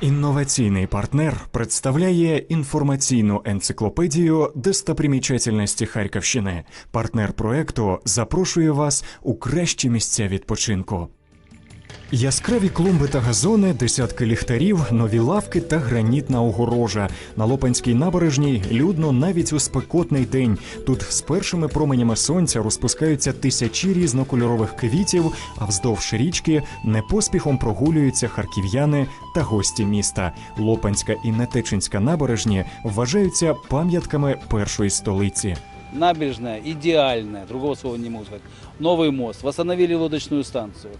Інноваційний партнер представляє інформаційну енциклопедію достопримічательності Харківщини. Партнер проекту запрошує вас у кращі місця відпочинку. Яскраві клумби та газони, десятки ліхтарів, нові лавки та гранітна огорожа. На Лопанській набережній людно навіть у спекотний день. Тут з першими променями сонця розпускаються тисячі різнокольорових квітів, а вздовж річки непоспіхом прогулюються харків'яни та гості міста. Лопанська і Нетечинська набережні вважаються пам'ятками першої столиці. Набережная идеальная, другого слова не могу сказать. Новый мост, восстановили лодочную станцию,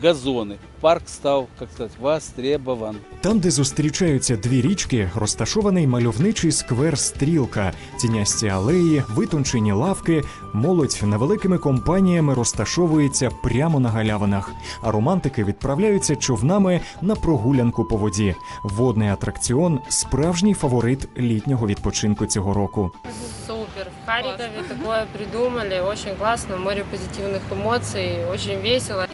газоны. Парк стал, как сказать, востребован. Там, де зустрічаються дві річки, розташований мальовничий сквер Стрілка, тінясті алеї, витончені лавки. Молодь невеликими компаніями розташовується прямо на галявинах, а романтики відправляються човнами на прогулянку по воді. Водний атракціон справжній фаворит літнього відпочинку цього року. Супер. В Харькове такое придумали. Очень классно. Море позитивных эмоций. Очень весело.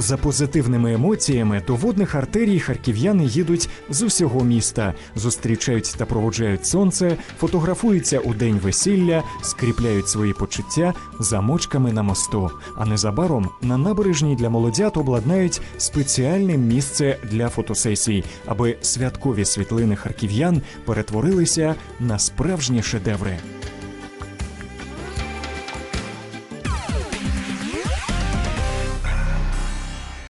За позитивними емоціями до водних артерій харків'яни їдуть з усього міста, зустрічають та проводжають сонце, фотографуються у день весілля, скріпляють свої почуття замочками на мосту. А незабаром на набережній для молодят обладнають спеціальне місце для фотосесій, аби святкові світлини харків'ян перетворилися на справжні шедеври.